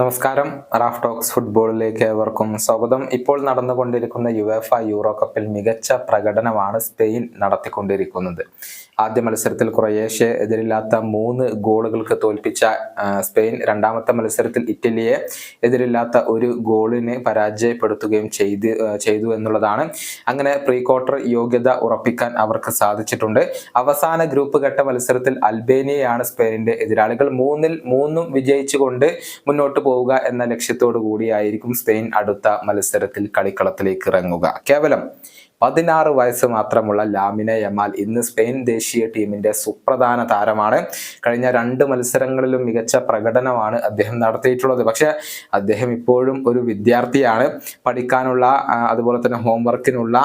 നമസ്കാരം. Raf talks ഫുട്ബോളിലേക്ക് ഏവർക്കും സ്വാഗതം. ഇപ്പോൾ നടന്നുകൊണ്ടിരിക്കുന്ന യുവേഫ യൂറോ കപ്പിൽ മികച്ച പ്രകടനമാണ് സ്പെയിൻ നടത്തിക്കൊണ്ടിരിക്കുന്നത്. ആദ്യ മത്സരത്തിൽ ക്രൊയേഷ്യ എതിരില്ലാത്ത മൂന്ന് ഗോളുകൾക്ക് തോൽപ്പിച്ച സ്പെയിൻ രണ്ടാമത്തെ മത്സരത്തിൽ ഇറ്റലിയെ എതിരില്ലാത്ത ഒരു ഗോളിന് പരാജയപ്പെടുത്തുകയും ചെയ്ത് ചെയ്തു എന്നുള്ളതാണ്. അങ്ങനെ പ്രീ ക്വാർട്ടർ യോഗ്യത ഉറപ്പിക്കാൻ അവർക്ക് സാധിച്ചിട്ടുണ്ട്. അവസാന ഗ്രൂപ്പ് ഘട്ട മത്സരത്തിൽ അൽബേനിയയാണ് സ്പെയിനിന്റെ എതിരാളികൾ. മൂന്നിൽ മൂന്നും വിജയിച്ചുകൊണ്ട് മുന്നോട്ട് പോവുക എന്ന ലക്ഷ്യത്തോടു കൂടിയായിരിക്കും സ്പെയിൻ അടുത്ത മത്സരത്തിൽ കളിക്കളത്തിലേക്ക് ഇറങ്ങുക. കേവലം പതിനാറ് വയസ്സ് മാത്രമുള്ള ലാമിനെ യമാൽ ഇന്ന് സ്പെയിൻ ദേശീയ ടീമിന്റെ സുപ്രധാന താരമാണ്. കഴിഞ്ഞ രണ്ട് മത്സരങ്ങളിലും മികച്ച പ്രകടനമാണ് അദ്ദേഹം നടത്തിയിട്ടുള്ളത്. പക്ഷെ അദ്ദേഹം ഇപ്പോഴും ഒരു വിദ്യാർത്ഥിയാണ്. പഠിക്കാനുള്ള അതുപോലെ തന്നെ ഹോംവർക്കിനുള്ള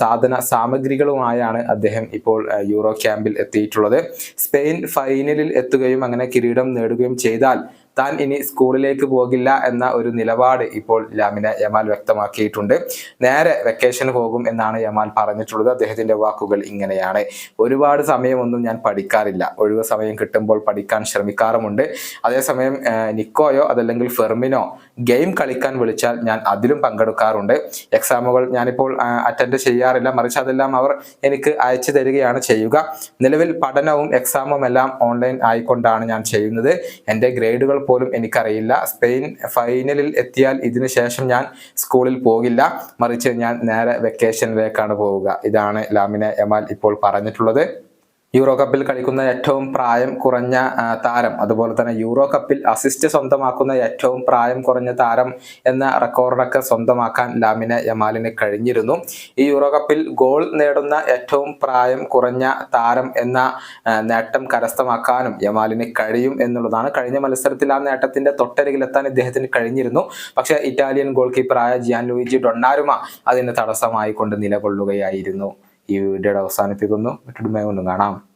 സാധന സാമഗ്രികളുമായാണ് അദ്ദേഹം ഇപ്പോൾ യൂറോ ക്യാമ്പിൽ എത്തിയിട്ടുള്ളത്. സ്പെയിൻ ഫൈനലിൽ എത്തുകയും അങ്ങനെ കിരീടം നേടുകയും ചെയ്താൽ താൻ ഇനി സ്കൂളിലേക്ക് പോകില്ല എന്ന ഒരു നിലപാട് ഇപ്പോൾ ലാമിന യമാൽ വ്യക്തമാക്കിയിട്ടുണ്ട്. നേരെ വെക്കേഷന് പോകും എന്നാണ് യമാൽ പറഞ്ഞിട്ടുള്ളത്. അദ്ദേഹത്തിന്റെ വാക്കുകൾ ഇങ്ങനെയാണ്. ഒരുപാട് സമയമൊന്നും ഞാൻ പഠിക്കാറില്ല. ഒഴിവ് സമയം കിട്ടുമ്പോൾ പഠിക്കാൻ ശ്രമിക്കാറുമുണ്ട്. അതേസമയം നിക്കോയോ അതല്ലെങ്കിൽ ഫെർമിനോ ഗെയിം കളിക്കാൻ വിളിച്ചാൽ ഞാൻ അതിലും പങ്കെടുക്കാറുണ്ട്. എക്സാമുകൾ ഞാനിപ്പോൾ അറ്റൻഡ് ചെയ്യാറില്ല. മറിച്ച് അതെല്ലാം അവർ എനിക്ക് അയച്ചു തരികയാണ് ചെയ്യുക. നിലവിൽ പഠനവും എക്സാമും എല്ലാം ഓൺലൈൻ ആയിക്കൊണ്ടാണ് ഞാൻ ചെയ്യുന്നത്. എന്റെ ഗ്രേഡുകൾ പോലും എനിക്കറിയില്ല. സ്പെയിൻ ഫൈനലിൽ എത്തിയാൽ ഇതിനു ശേഷം ഞാൻ സ്കൂളിൽ പോകില്ല. മറിച്ച് ഞാൻ നേരെ വെക്കേഷനിലേക്കാണ് പോവുക. ഇതാണ് ലാമിന യമാൽ ഇപ്പോൾ പറഞ്ഞിട്ടുള്ളത്. യൂറോ കപ്പിൽ കളിക്കുന്ന ഏറ്റവും പ്രായം കുറഞ്ഞ താരം. അതുപോലെ തന്നെ യൂറോ കപ്പിൽ അസിസ്റ്റ് സ്വന്തമാക്കുന്ന ഏറ്റവും പ്രായം കുറഞ്ഞ താരം എന്ന റെക്കോർഡൊക്കെ സ്വന്തമാക്കാൻ ലാമിനെ യമാലിന് കഴിഞ്ഞിരുന്നു. ഈ യൂറോ കപ്പിൽ ഗോൾ നേടുന്ന ഏറ്റവും പ്രായം കുറഞ്ഞ താരം എന്ന നേട്ടം കരസ്ഥമാക്കാനും യമാലിന് കഴിയും എന്നുള്ളതാണ്. കഴിഞ്ഞ മത്സരത്തിൽ ആ നേട്ടത്തിന്റെ തൊട്ടരികിലെത്താൻ ഇദ്ദേഹത്തിന് കഴിഞ്ഞിരുന്നു. പക്ഷെ ഇറ്റാലിയൻ ഗോൾ കീപ്പറായ ജിയാൻ ലൂയിജി ഡൊണ്ണാരുമ അതിന് തടസ്സമായി കൊണ്ട് നിലകൊള്ളുകയായിരുന്നു. ഈ വീഡിയോയുടെ അവസാനിപ്പിക്കുന്നു. മറ്റൊരു മേഘം കാണാം.